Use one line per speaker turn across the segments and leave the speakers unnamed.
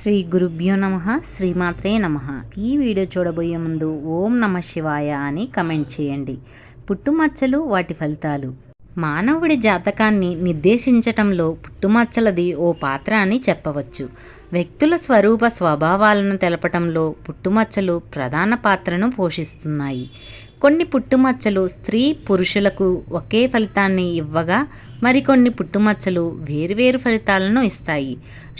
శ్రీ గురుభ్యో నమ శ్రీమాత్రే నమ. ఈ వీడియో చూడబోయే ముందు ఓం నమ శివాయ అని కమెంట్ చేయండి. పుట్టుమచ్చలు వాటి ఫలితాలు. మానవుడి జాతకాన్ని నిర్దేశించటంలో పుట్టుమచ్చలది ఓ పాత్ర అని చెప్పవచ్చు. వ్యక్తుల స్వరూప స్వభావాలను తెలపటంలో పుట్టుమచ్చలు ప్రధాన పాత్రను పోషిస్తున్నాయి. కొన్ని పుట్టుమచ్చలు స్త్రీ పురుషులకు ఒకే ఫలితాన్ని ఇవ్వగా మరికొన్ని పుట్టుమచ్చలు వేరువేరు ఫలితాలను ఇస్తాయి.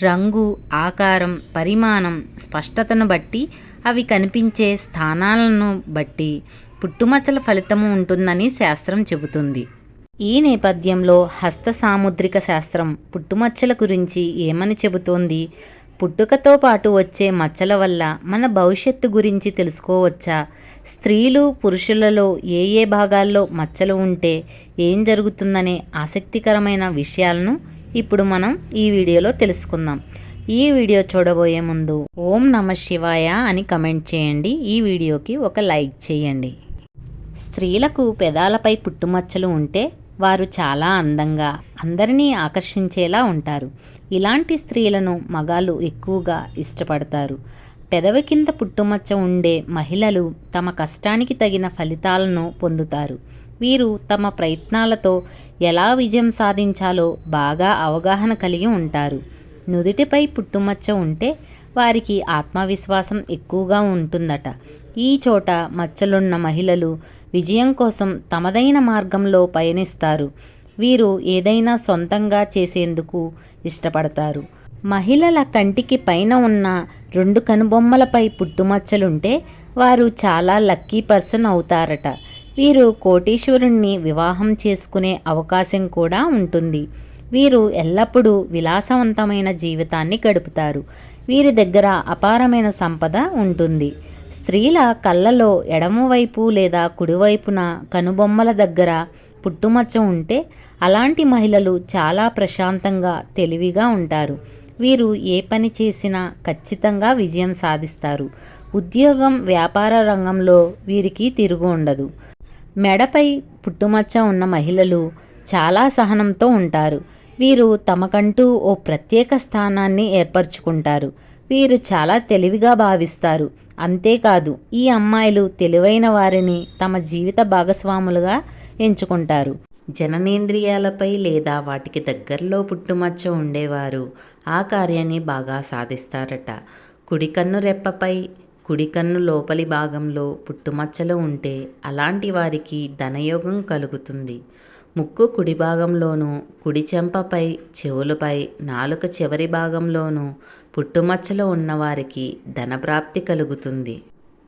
రంగు ఆకారం పరిమాణం స్పష్టతను బట్టి అవి కనిపించే స్థానాలను బట్టి పుట్టుమచ్చల ఫలితము ఉంటుందని శాస్త్రం చెబుతుంది. ఈ నేపథ్యంలో హస్త సాముద్రిక శాస్త్రం పుట్టుమచ్చల గురించి ఏమని చెబుతోంది? పుట్టుకతో పాటు వచ్చే మచ్చల వల్ల మన భవిష్యత్తు గురించి తెలుసుకోవచ్చా? స్త్రీలు పురుషులలో ఏ ఏ భాగాల్లో మచ్చలు ఉంటే ఏం జరుగుతుందనే ఆసక్తికరమైన విషయాలను ఇప్పుడు మనం ఈ వీడియోలో తెలుసుకుందాం. ఈ వీడియో చూడబోయే ముందు ఓం నమ శివాయ అని కమెంట్ చేయండి. ఈ వీడియోకి ఒక లైక్ చేయండి. స్త్రీలకు పెదాలపై పుట్టుమచ్చలు ఉంటే వారు చాలా అందంగా అందరినీ ఆకర్షించేలా ఉంటారు. ఇలాంటి స్త్రీలను మగాళ్ళు ఎక్కువగా ఇష్టపడతారు. పెదవి కింద పుట్టుమచ్చ ఉండే మహిళలు తమ కష్టానికి తగిన ఫలితాలను పొందుతారు. వీరు తమ ప్రయత్నాలతో ఎలా విజయం సాధించాలో బాగా అవగాహన కలిగి ఉంటారు. నుదుటిపై పుట్టుమచ్చ ఉంటే వారికి ఆత్మవిశ్వాసం ఎక్కువగా ఉంటుందట. ఈ చోట మచ్చలున్న మహిళలు విజయం కోసం తమదైన మార్గంలో పయనిస్తారు. వీరు ఏదైనా సొంతంగా చేసేందుకు ఇష్టపడతారు. మహిళల కంటికి పైన ఉన్న రెండు కనుబొమ్మలపై పుట్టుమచ్చలుంటే వారు చాలా లక్కీ పర్సన్ అవుతారట. వీరు కోటీశ్వరుణ్ణి వివాహం చేసుకునే అవకాశం కూడా ఉంటుంది. వీరు ఎల్లప్పుడూ విలాసవంతమైన జీవితాన్ని గడుపుతారు. వీరి దగ్గర అపారమైన సంపద ఉంటుంది. స్త్రీల కళ్ళలో ఎడమవైపు లేదా కుడివైపున కనుబొమ్మల దగ్గర పుట్టుమచ్చ ఉంటే అలాంటి మహిళలు చాలా ప్రశాంతంగా తెలివిగా ఉంటారు. వీరు ఏ పని చేసినా ఖచ్చితంగా విజయం సాధిస్తారు. ఉద్యోగం వ్యాపార రంగంలో వీరికి తిరుగు ఉండదు. మెడపై పుట్టుమచ్చ ఉన్న మహిళలు చాలా సహనంతో ఉంటారు. వీరు తమకంటూ ఓ ప్రత్యేక స్థానాన్ని ఏర్పరచుకుంటారు. వీరు చాలా తెలివిగా భావిస్తారు. అంతేకాదు ఈ అమ్మాయిలు తెలివైన వారిని తమ జీవిత భాగస్వాములుగా ఎంచుకుంటారు. జననేంద్రియాలపై లేదా వాటికి దగ్గరలో పుట్టుమచ్చ ఉండేవారు. ఆ కార్యాన్ని బాగా సాధిస్తారట. కుడికన్ను రెప్పపై కుడికన్ను లోపలి భాగంలో పుట్టుమచ్చలు ఉంటే అలాంటి వారికి ధనయోగం కలుగుతుంది. ముక్కు కుడి భాగంలోనూ కుడి చెంపపై చెవులపై నాలుక చివరి భాగంలోనూ పుట్టుమచ్చలు ఉన్నవారికి ధనప్రాప్తి కలుగుతుంది.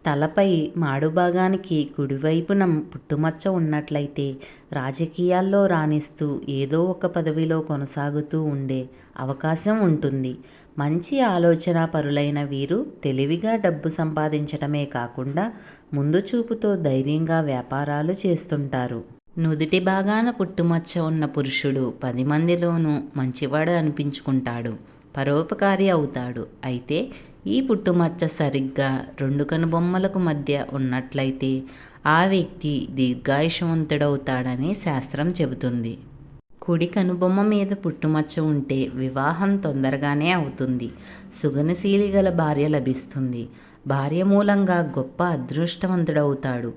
తలపై మాడు భాగానికి కుడివైపున పుట్టుమచ్చ ఉన్నట్లయితే రాజకీయాల్లో రాణిస్తూ ఏదో ఒక పదవిలో కొనసాగుతూ ఉండే అవకాశం ఉంటుంది. మంచి ఆలోచన పరులైన వీరు తెలివిగా డబ్బు సంపాదించడమే కాకుండా ముందు చూపుతో ధైర్యంగా వ్యాపారాలు చేస్తుంటారు. నుదుటి భాగాన పుట్టుమచ్చ ఉన్న పురుషుడు పది మందిలోనూ మంచివాడు అనిపించుకుంటాడు. పరోపకారి అవుతాడు. అయితే ఈ పుట్టుమచ్చ సరిగ్గా రెండు కనుబొమ్మలకు మధ్య ఉన్నట్లయితే ఆ వ్యక్తి దీర్ఘాయుషవంతుడవుతాడని శాస్త్రం చెబుతుంది. కుడి కనుబొమ్మ మీద పుట్టుమచ్చ ఉంటే వివాహం తొందరగానే అవుతుంది. సుగనశీలి గల భార్య లభిస్తుంది. భార్య మూలంగా గొప్ప అదృష్టవంతుడవుతాడు.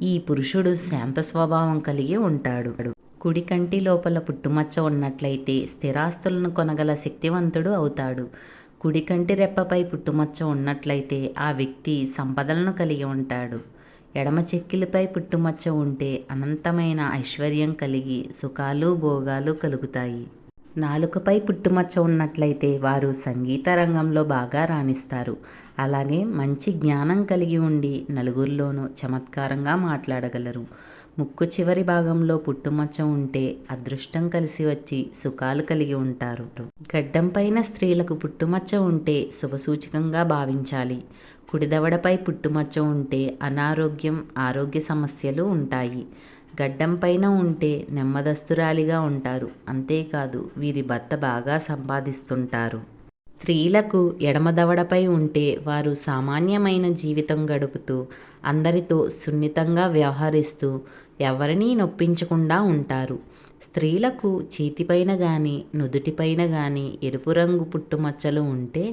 ఈ పురుషుడు శాంత స్వభావం కలిగి ఉంటాడు. కుడి కంటి లోపల పుట్టుమచ్చ ఉన్నట్లయితే స్థిరాస్తులను కొనగల శక్తివంతుడు అవుతాడు. కుడి కంటి రెప్పపై పుట్టుమచ్చ ఉన్నట్లయితే ఆ వ్యక్తి సంపదలను కలిగి ఉంటాడు. ఎడమ చెక్కిలిపై పుట్టుమచ్చ ఉంటే అనంతమైన ఐశ్వర్యం కలిగి సుఖాలు భోగాలు కలుగుతాయి. నాలుకపై పుట్టుమచ్చ ఉన్నట్లయితే వారు సంగీత రంగంలో బాగా రాణిస్తారు. అలాగే మంచి జ్ఞానం కలిగి ఉండి నలుగురిలోనూ చమత్కారంగా మాట్లాడగలరు. ముక్కు చివరి భాగంలో పుట్టుమచ్చ ఉంటే అదృష్టం కలిసి వచ్చి సుఖాలు కలిగి ఉంటారు. గడ్డం పైన స్త్రీలకు పుట్టుమచ్చ ఉంటే శుభసూచకంగా భావించాలి. కుడిదవడపై పుట్టుమచ్చ ఉంటే అనారోగ్యం ఆరోగ్య సమస్యలు ఉంటాయి. గడ్డం పైన ఉంటే నెమ్మదస్తురాలిగా ఉంటారు. అంతేకాదు వీరి భర్త బాగా సంపాదిస్తుంటారు. స్త్రీలకు ఎడమదవడపై ఉంటే వారు సామాన్యమైన జీవితం గడుపుతూ అందరితో సున్నితంగా వ్యవహరిస్తూ ఎవరినీ నొప్పించకుండా ఉంటారు. స్త్రీలకు చేతిపైన కానీ నుదుటిపైన కానీ ఎరుపు రంగు పుట్టుమచ్చలు ఉంటే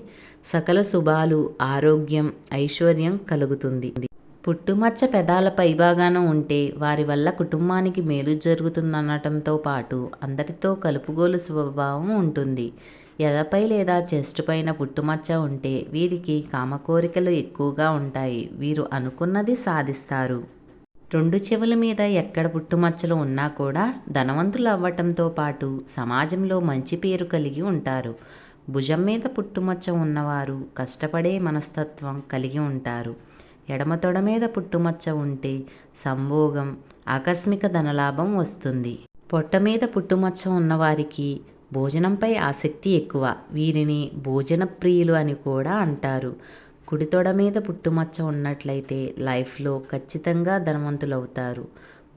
సకల శుభాలు ఆరోగ్యం ఐశ్వర్యం కలుగుతుంది. పుట్టుమచ్చ పెదాల పైభాగాన ఉంటే వారి వల్ల కుటుంబానికి మేలు జరుగుతుందనటంతో పాటు అందరితో కలుపుగోలు స్వభావం ఉంటుంది. ఎదపై లేదా చెస్ట్ పైన పుట్టుమచ్చ ఉంటే వీరికి కామకోరికలు ఎక్కువగా ఉంటాయి. వీరు అనుకున్నది సాధిస్తారు. రెండు చెవుల మీద ఎక్కడ పుట్టుమచ్చలు ఉన్నా కూడా ధనవంతులు అవ్వటంతో పాటు సమాజంలో మంచి పేరు కలిగి ఉంటారు. భుజం మీద పుట్టుమచ్చ ఉన్నవారు కష్టపడే మనస్తత్వం కలిగి ఉంటారు. ఎడమ తొడ మీద పుట్టుమచ్చ ఉంటే సంభోగం ఆకస్మిక ధనలాభం వస్తుంది. పొట్ట మీద పుట్టుమచ్చ ఉన్నవారికి భోజనంపై ఆసక్తి ఎక్కువ. వీరిని భోజన ప్రియులు అని కూడా అంటారు. కుడి తొడ మీద పుట్టుమచ్చ ఉన్నట్లయితే లైఫ్లో ఖచ్చితంగా ధనవంతులవుతారు.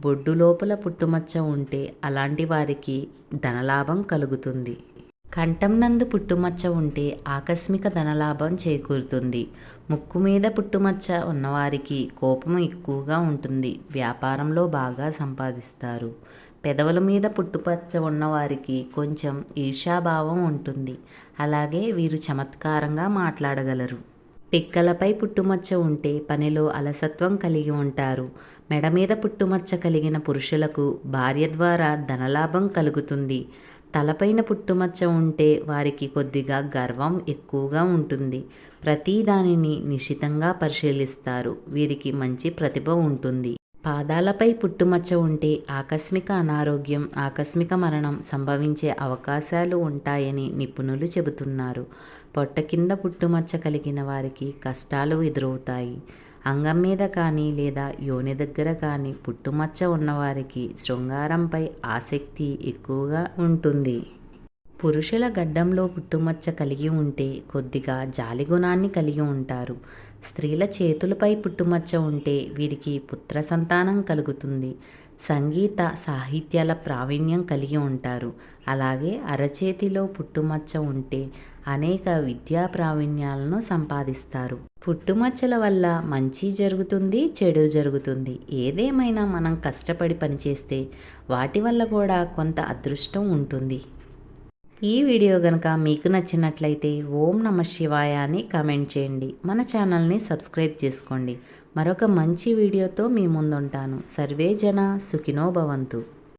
బొడ్డు లోపల పుట్టుమచ్చ ఉంటే అలాంటి వారికి ధనలాభం కలుగుతుంది. కంఠం నందు పుట్టుమచ్చ ఉంటే ఆకస్మిక ధనలాభం చేకూరుతుంది. ముక్కు మీద పుట్టుమచ్చ ఉన్నవారికి కోపం ఎక్కువగా ఉంటుంది. వ్యాపారంలో బాగా సంపాదిస్తారు. పెదవుల మీద పుట్టుపచ్చ ఉన్నవారికి కొంచెం ఈర్షాభావం ఉంటుంది. అలాగే వీరు చమత్కారంగా మాట్లాడగలరు. పిక్కలపై పుట్టుమచ్చ ఉంటే పనిలో అలసత్వం కలిగి ఉంటారు. మెడ మీద పుట్టుమచ్చ కలిగిన పురుషులకు భార్య ద్వారా ధనలాభం కలుగుతుంది. తలపైన పుట్టుమచ్చ ఉంటే వారికి కొద్దిగా గర్వం ఎక్కువగా ఉంటుంది. ప్రతి దానిని నిశితంగా పరిశీలిస్తారు. వీరికి మంచి ప్రతిభ ఉంటుంది. పాదాలపై పుట్టుమచ్చ ఉంటే ఆకస్మిక అనారోగ్యం ఆకస్మిక మరణం సంభవించే అవకాశాలు ఉంటాయని నిపుణులు చెబుతున్నారు. పొట్ట కింద పుట్టుమచ్చ కలిగిన వారికి కష్టాలు ఎదురవుతాయి. అంగం మీద కానీ లేదా యోని దగ్గర కానీ పుట్టుమచ్చ ఉన్నవారికి శృంగారంపై ఆసక్తి ఎక్కువగా ఉంటుంది. పురుషుల గడ్డంలో పుట్టుమచ్చ కలిగి ఉంటే కొద్దిగా జాలిగుణాన్ని కలిగి ఉంటారు. స్త్రీల చేతులపై పుట్టుమచ్చ ఉంటే వీరికి పుత్ర సంతానం కలుగుతుంది. సంగీత సాహిత్యాల ప్రావీణ్యం కలిగి ఉంటారు. అలాగే అరచేతిలో పుట్టుమచ్చ ఉంటే అనేక విద్యా ప్రావీణ్యాలను సంపాదిస్తారు. పుట్టుమచ్చల వల్ల మంచి జరుగుతుంది చెడు జరుగుతుంది. ఏదేమైనా మనం కష్టపడి పనిచేస్తే వాటి వల్ల కూడా కొంత అదృష్టం ఉంటుంది. ఈ వీడియో కనుక మీకు నచ్చినట్లయితే ఓం నమ శివాయ అని కామెంట్ చేయండి. మన ఛానల్ని సబ్స్క్రైబ్ చేసుకోండి. మరొక మంచి వీడియోతో మీ ముందుంటాను. సర్వే జన సుఖినో భవంతు.